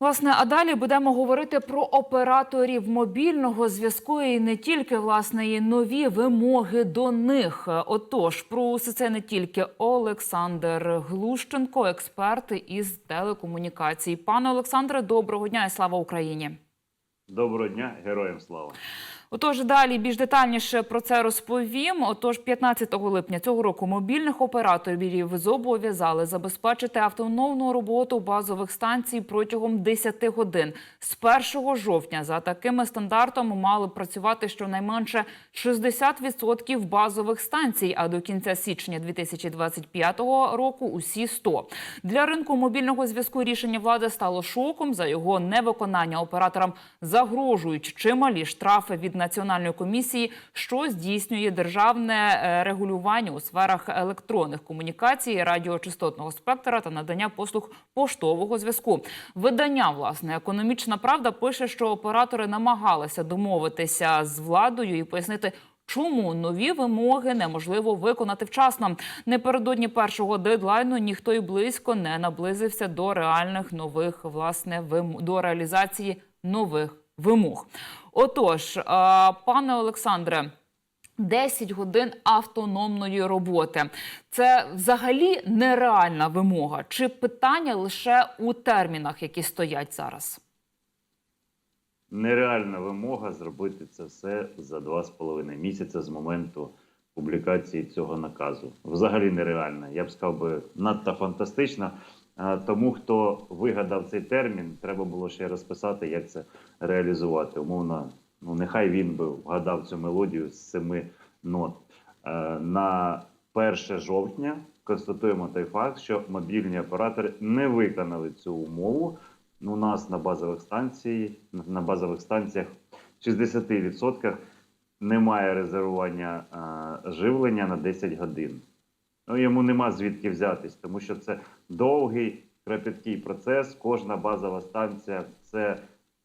Власне, а далі будемо говорити про операторів мобільного зв'язку і не тільки власне і нові вимоги до них. Отож, про усе це не тільки Олександр Глущенко, експерт із телекомунікацій. Пане Олександре, доброго дня і слава Україні. Доброго дня, героям слава. Отож, далі більш детальніше про це розповім. Отож, 15 липня цього року мобільних операторів зобов'язали забезпечити автономну роботу базових станцій протягом 10 годин. З 1 жовтня за такими стандартами мали працювати щонайменше 60% базових станцій, а до кінця січня 2025 року усі 100. Для ринку мобільного зв'язку рішення влади стало шоком. За його невиконання операторам загрожують чималі штрафи від Національної комісії, що здійснює державне е, регулювання у сферах електронних комунікацій, радіочастотного спектра та надання послуг поштового зв'язку. Видання власне економічна правда пише, що оператори намагалися домовитися з владою і пояснити. Чому нові вимоги неможливо виконати вчасно? Непередодні першого дедлайну ніхто й близько не наблизився до реальних нових власне вим... до реалізації нових вимог. Отож, е, пане Олександре. 10 годин автономної роботи це взагалі нереальна вимога, чи питання лише у термінах, які стоять зараз? Нереальна вимога зробити це все за два з половиною місяця з моменту публікації цього наказу. Взагалі нереальна. Я б сказав би надто фантастична. Тому, хто вигадав цей термін, треба було ще розписати, як це реалізувати. Умовно, ну нехай він би вгадав цю мелодію з семи нот. Е, На 1 жовтня констатуємо той факт, що мобільні оператори не виконали цю умову. Ну, У нас на базових станціях, на базових станціях в 60% немає резервування а, живлення на 10 годин. Ну, йому нема звідки взятись, тому що це довгий, кропіткий процес. Кожна базова станція це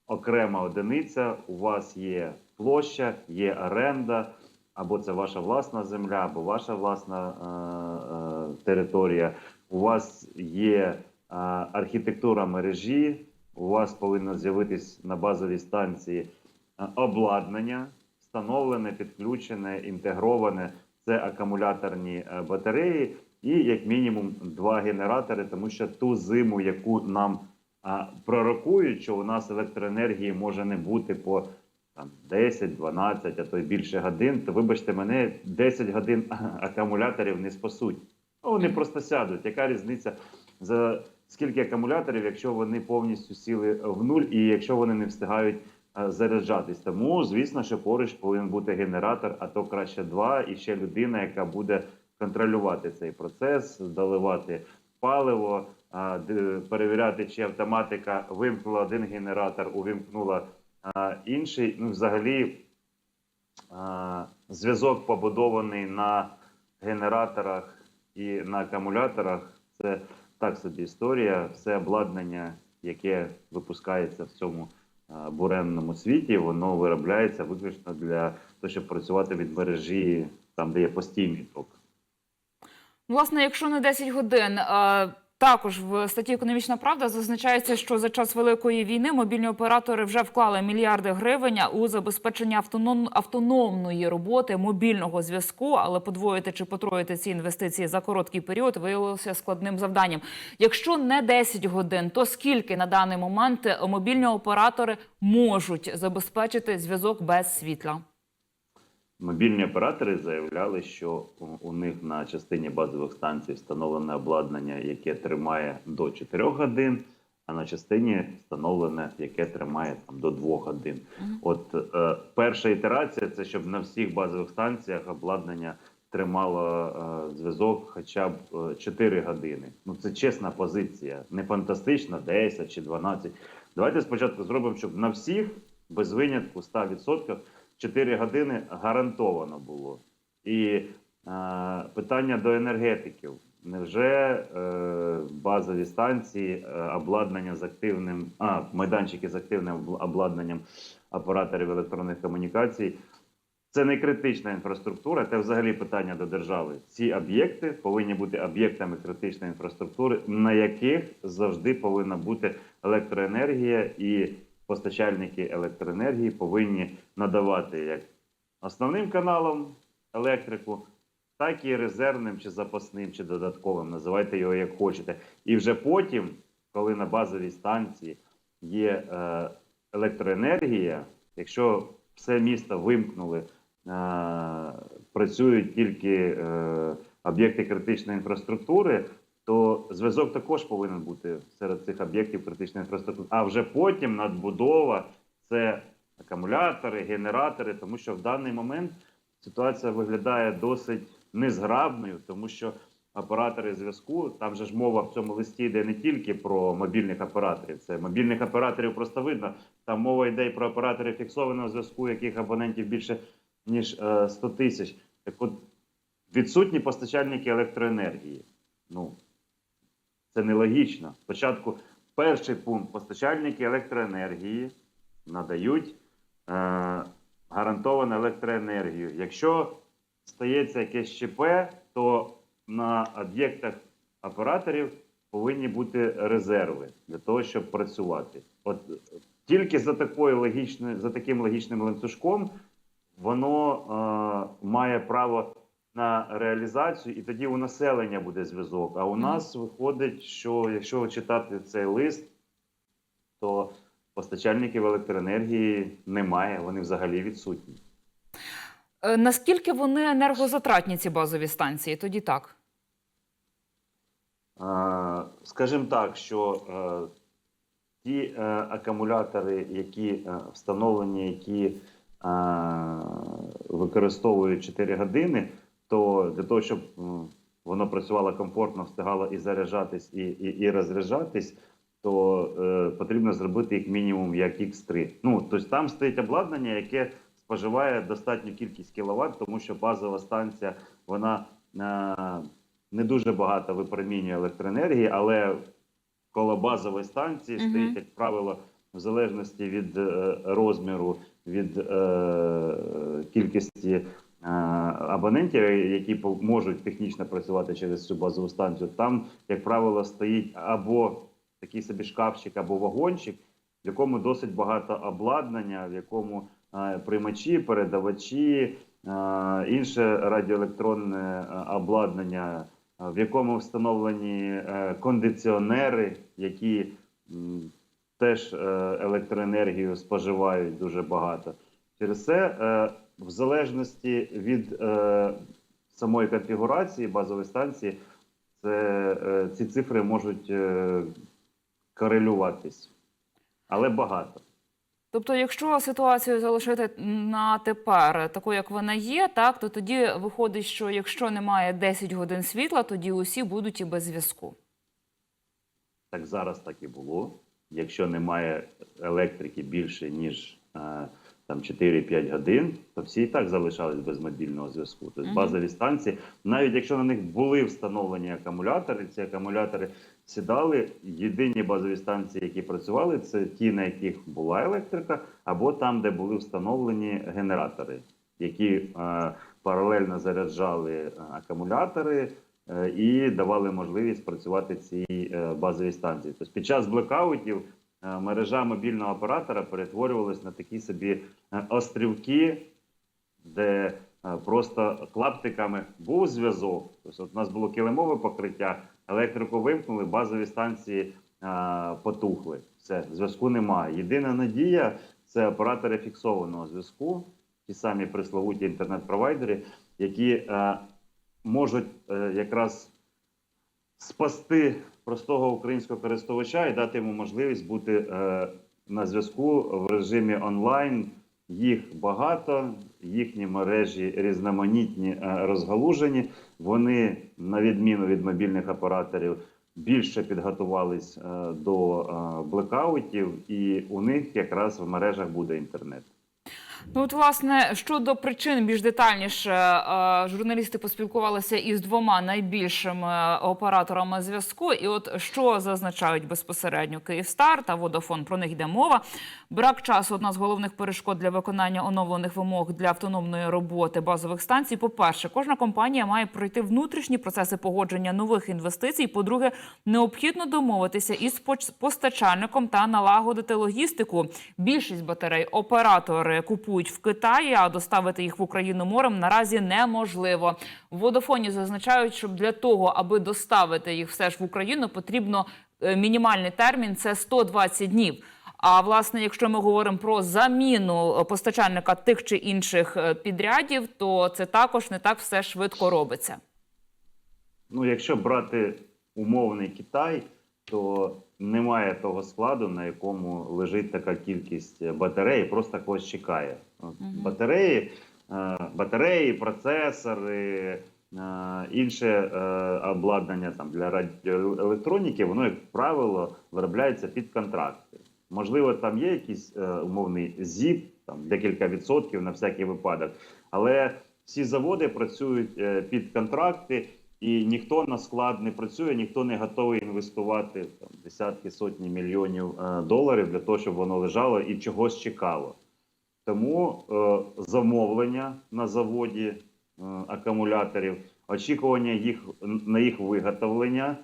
окрема одиниця. У вас є площа, є оренда, або це ваша власна земля, або ваша власна е, е, територія. У вас є а, архітектура мережі. У вас повинно з'явитись на базовій станції а, обладнання, встановлене, підключене, інтегроване. Це акумуляторні е, батареї, і як мінімум два генератори, тому що ту зиму, яку нам а, пророкують, що у нас електроенергії може не бути по там 10, 12, а то й більше годин, то вибачте мене, 10 годин акумуляторів не спасуть. Ну, вони просто сядуть. Яка різниця за скільки акумуляторів, якщо вони повністю сіли в нуль, і якщо вони не встигають е, заряджатись? Тому, звісно, що поруч повинен бути генератор, а то краще два, і ще людина, яка буде контролювати цей процес, доливати паливо, перевіряти, чи автоматика вимкнула один генератор, увімкнула інший. Ну, взагалі, зв'язок побудований на генераторах і на акумуляторах. Це так собі історія. Все обладнання, яке випускається в цьому а, буремному світі, воно виробляється виключно для того, щоб працювати від мережі там, де є постійний ток. Власне, якщо на 10 годин. е, Також в статті Економічна правда зазначається, що за час великої війни мобільні оператори вже вклали мільярди гривень у забезпечення автоном, автономної роботи мобільного зв'язку, але подвоїти чи потроїти ці інвестиції за короткий період виявилося складним завданням. Якщо не 10 годин, то скільки на даний момент мобільні оператори можуть забезпечити зв'язок без світла? Мобільні оператори заявляли, що у- них на частині базових станцій встановлене обладнання, яке тримає до 4 годин, а на частині встановлене, яке тримає там до 2 годин. От е, перша ітерація це щоб на всіх базових станціях обладнання тримало е, зв'язок хоча б е, 4 години. Ну це чесна позиція, не фантастична, 10 чи 12. Давайте спочатку зробимо, щоб на всіх без винятку 100% 4 години гарантовано було. І е, питання до енергетиків. Невже е, базові станції, е, обладнання з активним, а майданчики з активним обладнанням операторів електронних комунікацій Це не критична інфраструктура, це взагалі питання до держави. Ці об'єкти повинні бути об'єктами критичної інфраструктури, на яких завжди повинна бути електроенергія, і постачальники електроенергії повинні надавати як основним каналом електрику, так і резервним чи запасним, чи додатковим. Називайте його як хочете. І вже потім, коли на базовій станції є е, електроенергія, якщо все місто вимкнули, е, працюють тільки е, об'єкти критичної інфраструктури, то зв'язок також повинен бути серед цих об'єктів критичної інфраструктури. А вже потім надбудова це акумулятори, генератори, тому що в даний момент ситуація виглядає досить незграбною, тому що оператори зв'язку, там же ж мова в цьому листі йде не тільки про мобільних операторів. Це мобільних операторів просто видно. Там мова йде і про операторів фіксованого зв'язку, яких абонентів більше ніж е, 100 тисяч. Так от відсутні постачальники електроенергії. Ну це нелогічно. Спочатку перший пункт постачальники електроенергії надають е, гарантовану електроенергію. Якщо стається якесь ЧП, то на об'єктах операторів повинні бути резерви для того, щоб працювати. От е, тільки за такою логічною, за таким логічним ланцюжком воно е, має право на реалізацію, і тоді у населення буде зв'язок. А у нас виходить, що якщо читати цей лист, то постачальників електроенергії немає, вони взагалі відсутні. Е, Наскільки вони енергозатратні, ці базові станції? Тоді так. Е, Скажімо так, що е, ті акумулятори, які встановлені, які використовують 4 години, то для того, щоб воно працювало комфортно, встигало і заряджатись, і, і, і розряджатись, то е, потрібно зробити їх мінімум як X3. Ну, тобто там стоїть обладнання, яке споживає достатню кількість кіловат, тому що базова станція вона е, не дуже багато випромінює електроенергії, але коло базової станції Мгм. стоїть, як правило, в залежності від е, розміру, від е, кількості абонентів, які можуть технічно працювати через цю базову станцію, там, як правило, стоїть або такий собі шкафчик, або вагончик, в якому досить багато обладнання, в якому е, приймачі, передавачі, е, інше радіоелектронне е, обладнання, е, в якому встановлені е, кондиціонери, які теж е, електроенергію споживають дуже багато. Через це, е, в залежності від е, самої конфігурації базової станції, це, е, ці цифри можуть е, корелюватись, але багато. Тобто, якщо ситуацію залишити на тепер такою, як вона є, так то тоді виходить, що якщо немає 10 годин світла, тоді усі будуть і без зв'язку. Так зараз так і було. Якщо немає електрики більше ніж е, там 4-5 годин, то всі і так залишались без мобільного зв'язку. Тобто базові станції, навіть якщо на них були встановлені акумулятори, ці акумулятори сідали. Єдині базові станції, які працювали, це ті, на яких була електрика, або там, де були встановлені генератори, які е, паралельно заряджали е, акумулятори е, і давали можливість працювати цій е, базовій станції. Тобто під час блекаутів е, мережа мобільного оператора перетворювалась на такі собі е, острівки, де е, просто клаптиками був зв'язок. Тобто, от у нас було килимове покриття, електрику вимкнули, базові станції е, потухли. Все, зв'язку немає. Єдина надія це оператори фіксованого зв'язку, ті самі присловуті інтернет-провайдери, які е, можуть е, якраз спасти простого українського користувача і дати йому можливість бути е, на зв'язку в режимі онлайн. Їх багато, їхні мережі різноманітні, е, розгалужені. Вони, на відміну від мобільних операторів, більше підготувались е, до блекаутів, і у них якраз в мережах буде інтернет. Ну, от, власне, щодо причин більш детальніше, е, журналісти поспілкувалися із двома найбільшими операторами зв'язку. І от що зазначають безпосередньо Київстар та Водофон, про них йде мова. Брак часу одна з головних перешкод для виконання оновлених вимог для автономної роботи базових станцій. По-перше, кожна компанія має пройти внутрішні процеси погодження нових інвестицій. По-друге, необхідно домовитися із постачальником та налагодити логістику. Більшість батарей оператори купують в Китаї, а доставити їх в Україну морем наразі неможливо. В водофоні зазначають, що для того, аби доставити їх все ж в Україну, потрібно е, мінімальний термін це 120 днів. А власне, якщо ми говоримо про заміну е, постачальника тих чи інших е, підрядів, то це також не так все швидко робиться. Ну, якщо брати умовний Китай, то немає того складу, на якому лежить така кількість батарей, просто когось чекає. От. Батареї, е, батареї, процесори, е, інше е, обладнання там для радіоелектроніки, воно, як правило, виробляється під контракти. Можливо, там є якийсь е, умовний ЗІП, там декілька відсотків на всякий випадок, але всі заводи працюють е, під контракти, і ніхто на склад не працює, ніхто не готовий інвестувати там, десятки сотні мільйонів е, доларів для того, щоб воно лежало і чогось чекало. Тому е, замовлення на заводі е, акумуляторів, очікування їх на їх виготовлення,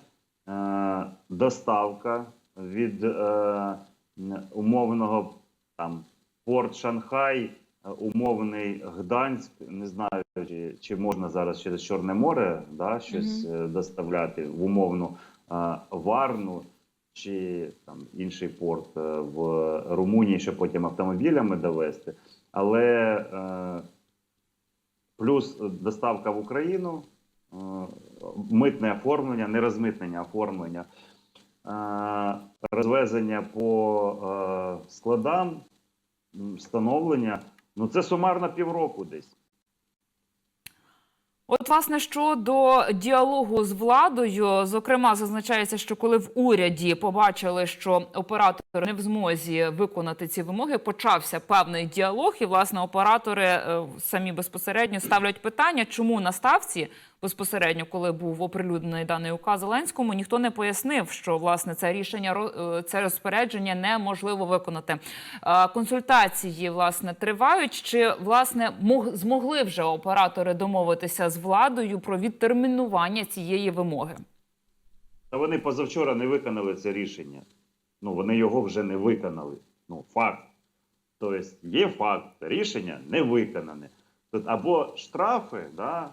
е, доставка від е, умовного там порт Шанхай, умовний Гданськ. Не знаю, чи, чи можна зараз через Чорне море да, щось е, доставляти в умовну е, Варну чи там інший порт е, в Румунії, щоб потім автомобілями довести. Але е, плюс доставка в Україну, е, митне оформлення, не розмитнення оформлення, е, розвезення по е, складам, встановлення. Ну це сумарно півроку десь. От, власне, щодо діалогу з владою, зокрема, зазначається, що коли в уряді побачили, що оператори не в змозі виконати ці вимоги, почався певний діалог, і власне оператори е, самі безпосередньо ставлять питання, чому на ставці безпосередньо, коли був оприлюднений даний указ Зеленському, ніхто не пояснив, що власне це рішення е, це розпорядження неможливо виконати. Консультації власне тривають. Чи власне змогли вже оператори домовитися з владою про відтермінування цієї вимоги? Та вони позавчора не виконали це рішення. Ну, вони його вже не виконали. Ну, факт. Тобто є факт, рішення не виконане. Тут або штрафи, да,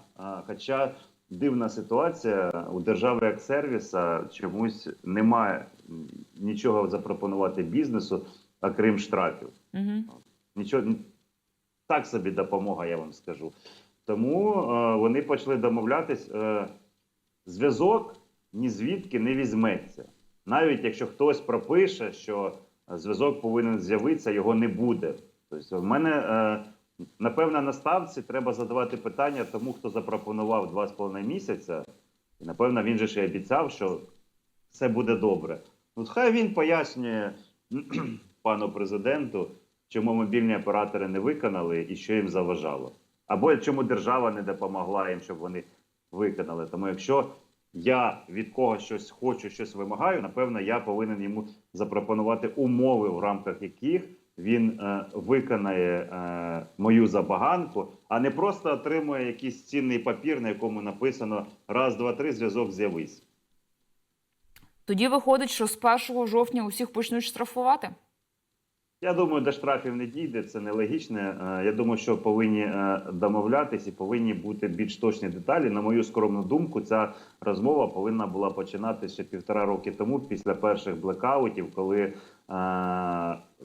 хоча дивна ситуація у держави як сервіса чомусь немає нічого запропонувати бізнесу, окрім штрафів. Угу. Нічого так собі допомога, я вам скажу. Тому е, вони почали домовлятись. Е, зв'язок ні звідки не візьметься. Навіть якщо хтось пропише, що зв'язок повинен з'явитися, його не буде. Тобто, в мене е, напевно на ставці треба задавати питання тому, хто запропонував два з половиною місяця. І напевно він же ще обіцяв, що все буде добре. Ну, хай він пояснює пану президенту, чому мобільні оператори не виконали і що їм заважало. Або чому держава не допомогла їм, щоб вони виконали. Тому якщо я від когось щось хочу, щось вимагаю, напевно, я повинен йому запропонувати умови, в рамках яких він е, виконає е, мою забаганку, а не просто отримує якийсь цінний папір, на якому написано раз, два, три, зв'язок з'явись. Тоді виходить, що з 1 жовтня усіх почнуть штрафувати. Я думаю, до штрафів не дійде, це нелогічне. Е, Я думаю, що повинні е, домовлятись і повинні бути більш точні деталі. На мою скромну думку, ця розмова повинна була починатися ще півтора роки тому, після перших блекаутів, коли е,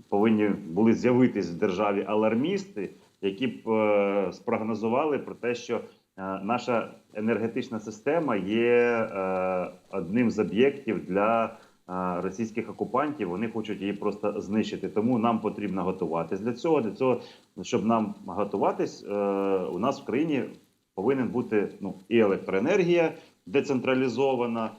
повинні були з'явитись в державі алармісти, які б е, спрогнозували про те, що е, наша енергетична система є е, одним з об'єктів для російських окупантів. Вони хочуть її просто знищити. Тому нам потрібно готуватись для цього. Для цього, щоб нам готуватись, е, у нас в країні повинен бути ну і електроенергія децентралізована,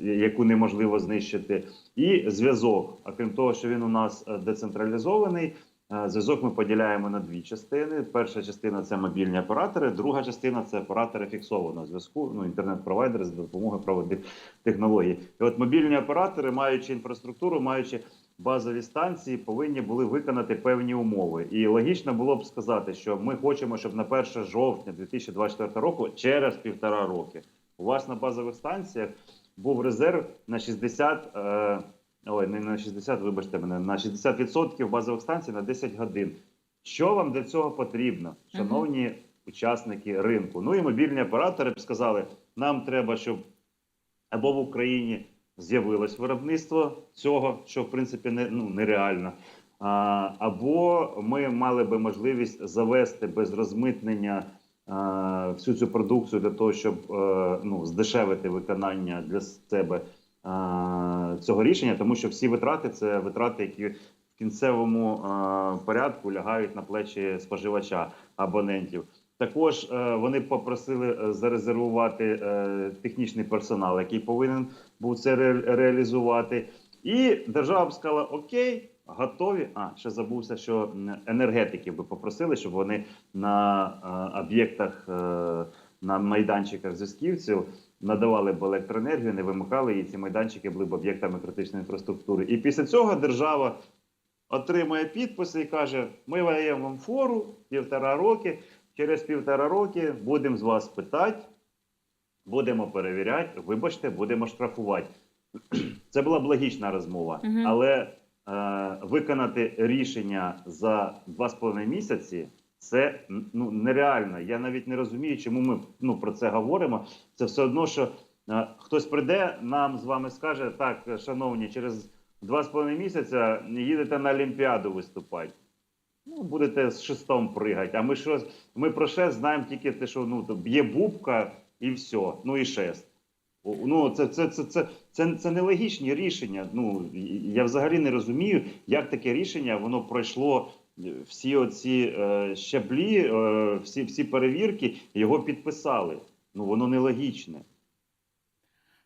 яку неможливо знищити, і зв'язок. А крім того, що він у нас е, децентралізований. Е, Зв'язок ми поділяємо на дві частини. Перша частина це мобільні оператори, друга частина це оператори фіксованого зв'язку, ну інтернет-провайдери з допомогою проводних технологій. І от мобільні оператори, маючи інфраструктуру, маючи базові станції, повинні були виконати певні умови. І логічно було б сказати, що ми хочемо, щоб на 1 жовтня 2024 року, через півтора роки, у вас на базових станціях був резерв на 60, е, ой, не на 60, вибачте мене, на 60% базових станцій на 10 годин. Що вам для цього потрібно, шановні учасники ринку? Ну і мобільні оператори б сказали, нам треба, щоб або в Україні з'явилось виробництво цього, що в принципі не, ну, нереально. А, або ми мали би можливість завести без розмитнення а, всю цю продукцію для того, щоб е, ну, здешевити виконання для себе а, цього рішення, тому що всі витрати це витрати, які в кінцевому порядку лягають на плечі споживача абонентів. Також е, вони попросили е, зарезервувати е, технічний персонал, який повинен був це реалізувати. І держава б сказала: Окей, готові. А ще забувся, що енергетики би попросили, щоб вони на об'єктах, на майданчиках зв'язківців надавали б електроенергію, не вимикали і ці майданчики були б об'єктами критичної інфраструктури. І після цього держава отримує підписи і каже: Ми даємо вам фору півтора роки. Через півтора роки будемо з вас питати, будемо перевіряти, вибачте, будемо штрафувати. Це була б логічна розмова, Мгм. але е, виконати рішення за два з половиною місяці це ну, нереально. Я навіть не розумію, чому ми ну, про це говоримо. Це все одно, що е, хтось прийде, нам з вами скаже: так, шановні, через два з половиною місяця їдете на Олімпіаду виступати. Ну, будете з шестом пригати. А ми що ми про шест знаємо тільки те, що ну б'є бубка і все. Ну і шест. Ну це, це, це, це, це, це нелогічні рішення. Ну я взагалі не розумію, як таке рішення воно пройшло всі оці е, щаблі, е, всі, всі перевірки, його підписали. Ну воно нелогічне.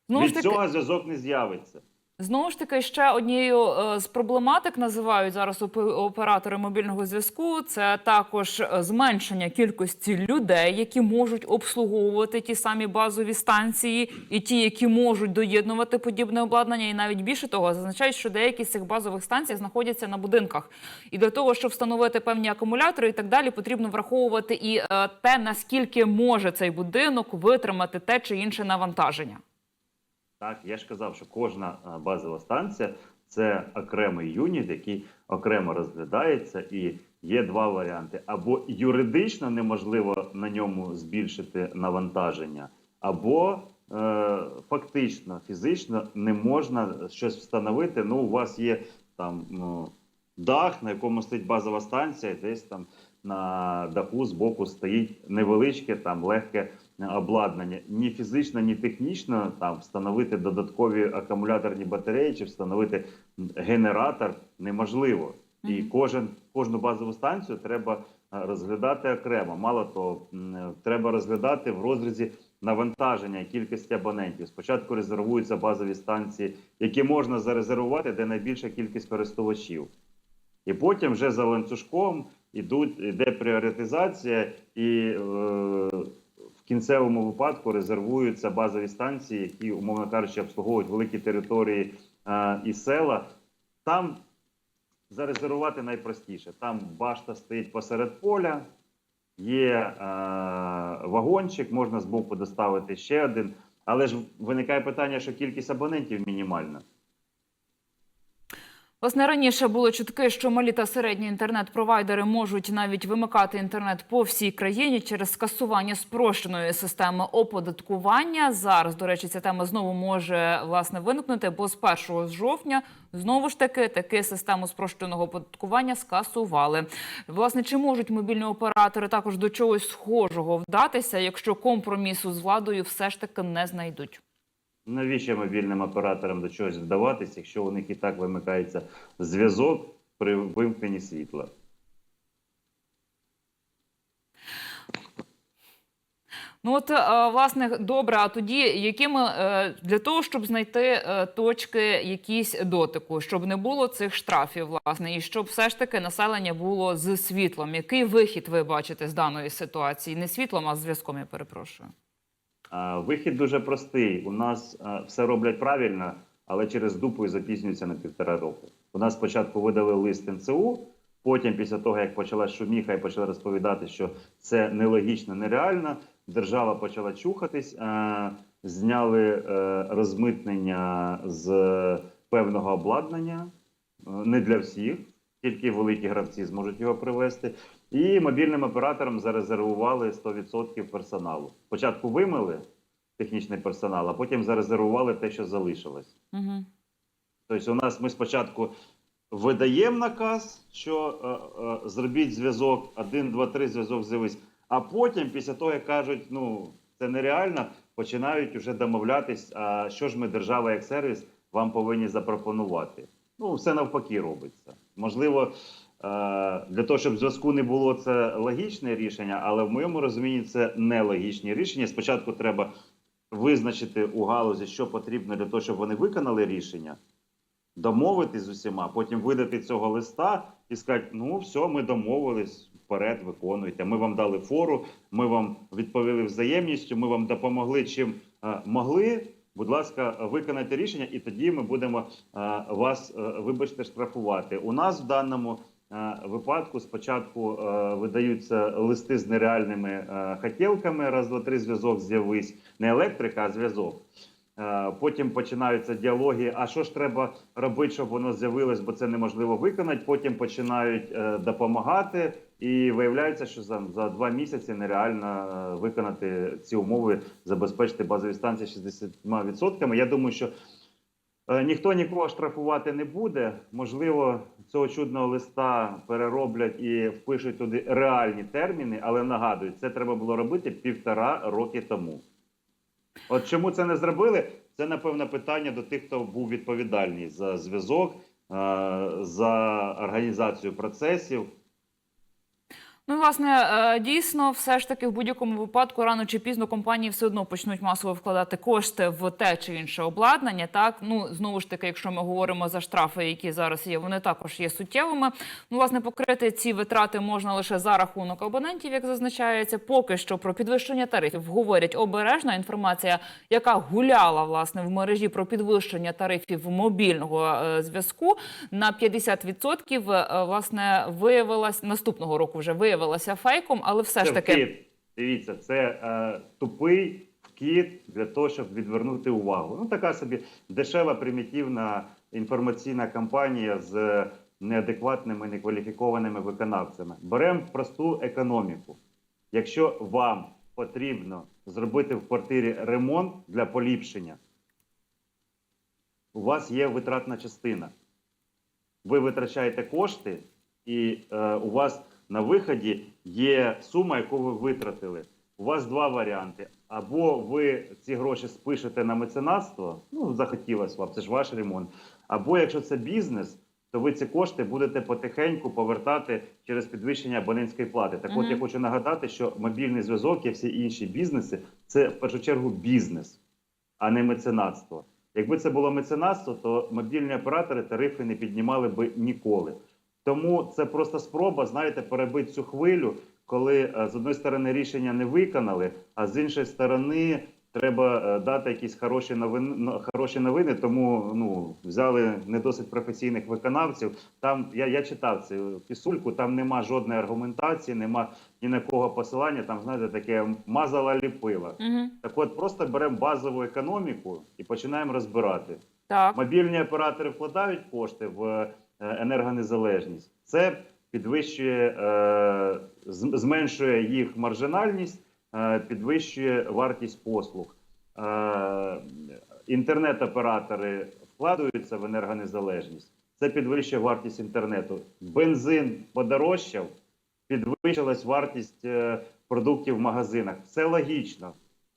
Ну, Від таки, цього зв'язок не з'явиться. Знову ж таки, ще однією е, з проблематик називають зараз опе- оператори мобільного зв'язку. Це також е, зменшення кількості людей, які можуть обслуговувати ті самі базові станції, і ті, які можуть доєднувати подібне обладнання, і навіть більше того, зазначають, що деякі з цих базових станцій знаходяться на будинках. І для того, щоб встановити певні акумулятори і так далі, потрібно враховувати і е, те, наскільки може цей будинок витримати те чи інше навантаження. Так, я ж казав, що кожна е, базова станція це окремий юніт, який окремо розглядається, і є два варіанти: або юридично неможливо на ньому збільшити навантаження, або е, фактично, фізично не можна щось встановити. Ну, у вас є там ну, дах, на якому стоїть базова станція, десь там на даху збоку стоїть невеличке там легке обладнання. Ні фізично, ні технічно там встановити додаткові акумуляторні батареї чи встановити генератор неможливо. І кожен кожну базову станцію треба е, розглядати окремо. Мало того, треба розглядати в розрізі навантаження і кількості абонентів. Спочатку резервуються базові станції, які можна зарезервувати, де найбільша кількість користувачів. І потім вже за ланцюжком ідуть, іде пріоритизація, і е, в кінцевому випадку резервуються базові станції, які, умовно кажучи, обслуговують великі території е, і села. Там зарезервувати найпростіше. Там башта стоїть посеред поля, є е, вагончик, можна збоку доставити ще один. Але ж виникає питання, що кількість абонентів мінімальна. Власне, раніше було чутки, що малі та середні інтернет-провайдери можуть навіть вимикати інтернет по всій країні через скасування спрощеної системи оподаткування. Зараз, до речі, ця тема знову може власне виникнути, бо з 1 жовтня знову ж таки таки систему спрощеного оподаткування скасували. Власне, чи можуть мобільні оператори також до чогось схожого вдатися, якщо компромісу з владою все ж таки не знайдуть? Навіщо мобільним операторам до чогось вдаватися, якщо у них і так вимикається зв'язок при вимкненні світла? Ну от е, власне добре. А тоді якими е, для того, щоб знайти е, точки якісь дотику, щоб не було цих штрафів, власне, і щоб все ж таки населення було з світлом. Який вихід ви бачите з даної ситуації? Не світлом, а зв'язком. Я перепрошую. А, Вихід дуже простий. У нас все роблять правильно, але через дупу і запізнюються на півтора року. У нас спочатку видали лист НЦУ, потім, після того, як почала шуміха і почали розповідати, що це нелогічно, нереально, держава почала чухатись, зняли е, розмитнення з певного обладнання, е, не для всіх. Тільки великі гравці зможуть його привезти. І мобільним операторам зарезервували 100% персоналу. Спочатку вимили технічний персонал, а потім зарезервували те, що залишилось. Угу. Тобто, у нас ми спочатку видаємо наказ, що е, е, зробіть зв'язок, один, два, три зв'язок з'явись. А потім, після того, як кажуть, ну це нереально, починають вже домовлятись, а що ж ми, держава як сервіс, вам повинні запропонувати. Ну, все навпаки робиться. Можливо, для того, щоб зв'язку не було, це логічне рішення, але в моєму розумінні це нелогічні рішення. Спочатку треба визначити у галузі, що потрібно для того, щоб вони виконали рішення, домовитись з усіма, потім видати цього листа і сказати: ну все, ми домовились, вперед, виконуйте. Ми вам дали фору, ми вам відповіли взаємністю, ми вам допомогли чим е, могли. Будь ласка, виконайте рішення, і тоді ми будемо е, вас, е, вибачте, штрафувати. У нас в даному е, випадку спочатку е, видаються листи з нереальними е, хотілками, раз, два, три зв'язок з'явись, не електрика, а зв'язок. Е, Потім починаються діалоги. А що ж треба робити, щоб воно з'явилось, бо це неможливо виконати. Потім починають е, допомагати, і виявляється, що за, за два місяці нереально е, виконати ці умови, забезпечити базові станції 60%. Я думаю, що е, ніхто нікого штрафувати не буде. Можливо, цього чудного листа перероблять і впишуть туди реальні терміни, але нагадую, це треба було робити півтора роки тому. От чому це не зробили? Це напевно питання до тих, хто був відповідальний за зв'язок, е, за організацію процесів. Ну, власне, е, дійсно, все ж таки в будь-якому випадку рано чи пізно компанії все одно почнуть масово вкладати кошти в те чи інше обладнання. Так, ну знову ж таки, якщо ми говоримо за штрафи, які зараз є, вони також є суттєвими. Ну, власне, покрити ці витрати можна лише за рахунок абонентів, як зазначається. Поки що про підвищення тарифів говорять обережна інформація, яка гуляла власне в мережі про підвищення тарифів мобільного е, зв'язку на 50%, е, власне виявилась наступного року. Вже виявилася фейком, але все ж таки. вкид. Дивіться, це е, тупий вкид для того, щоб відвернути увагу. Ну, така собі дешева, примітивна інформаційна кампанія з неадекватними, некваліфікованими виконавцями. Беремо просту економіку. Якщо вам потрібно зробити в квартирі ремонт для поліпшення, у вас є витратна частина. Ви витрачаєте кошти, і е, у вас на виході є сума, яку ви витратили. У вас два варіанти: або ви ці гроші спишете на меценатство, ну захотілося вам, це ж ваш ремонт. Або якщо це бізнес, то ви ці кошти будете потихеньку повертати через підвищення абонентської плати. Так, от я хочу нагадати, що мобільний зв'язок і всі інші бізнеси це в першу чергу бізнес, а не меценатство. Якби це було меценатство, то мобільні оператори тарифи не піднімали би ніколи. Тому це просто спроба, знаєте, перебити цю хвилю, коли е, з одної сторони рішення не виконали, а з іншої сторони треба е, дати якісь хороші новини, хороші новини. Тому ну взяли не досить професійних виконавців. Там я, я читав цю пісульку, там нема жодної аргументації, нема ні на кого посилання. Там знаєте, таке мазала ліпила. Угу. Так, от просто беремо базову економіку і починаємо розбирати. Так. Мобільні оператори вкладають кошти в е, енергонезалежність. Це підвищує, е, зменшує їх маржинальність, е, підвищує вартість послуг. Е, Інтернет-оператори вкладаються в енергонезалежність. Це підвищує вартість інтернету. Бензин подорожчав, підвищилась вартість е, продуктів в магазинах. Це логічно.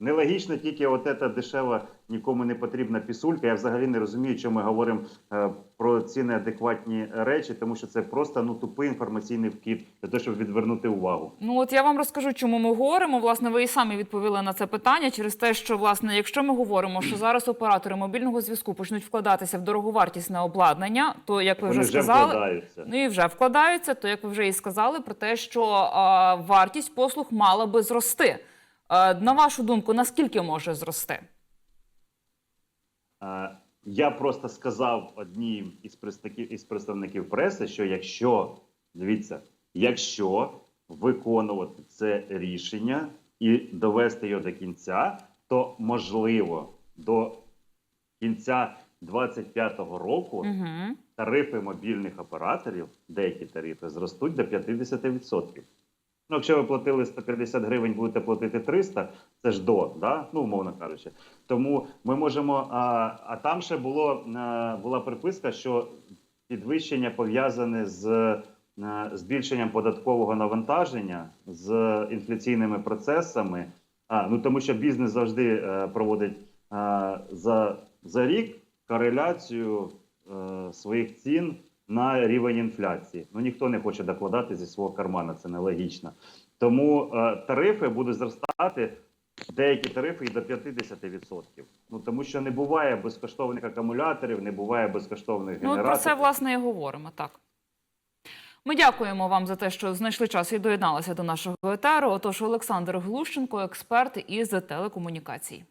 Нелогічно тільки от ця дешева, нікому не потрібна пісулька. Я взагалі не розумію, чому ми говоримо е, про ці неадекватні речі, тому що це просто ну тупий інформаційний вкид для того, щоб відвернути увагу. Ну от я вам розкажу, чому ми говоримо. Власне, ви і самі відповіли на це питання через те, що власне, якщо ми говоримо, що зараз оператори мобільного зв'язку почнуть вкладатися в дороговартісне обладнання, то як ви вже вже сказали, вкладаються. ну і вже вкладаються, то як ви вже і сказали, про те, що а, вартість послуг мала би зрости. А, на вашу думку, наскільки може зрости? Е, Я просто сказав однім із представників із представників преси, що якщо дивіться, якщо виконувати це рішення і довести його до кінця, то можливо до кінця 25-го року Угу. тарифи мобільних операторів, деякі тарифи, зростуть до 50%. Ну, якщо ви платили 150 гривень, будете платити 300, це ж до, да? ну, умовно кажучи. Тому ми можемо. А, а там ще було, була приписка, що підвищення пов'язане з а, збільшенням податкового навантаження, з інфляційними процесами. А, ну, тому що бізнес завжди е, проводить е, за, за рік кореляцію е, своїх цін на рівень інфляції. Ну ніхто не хоче докладати зі свого кармана, це нелогічно. Тому е, тарифи будуть зростати. Деякі тарифи і до 50%. Ну тому що не буває безкоштовних акумуляторів, не буває безкоштовних Ну, про це власне і говоримо. Так. Ми дякуємо вам за те, що знайшли час і доєдналися до нашого етеру. Отож, Олександр Глущенко, експерт із телекомунікацій.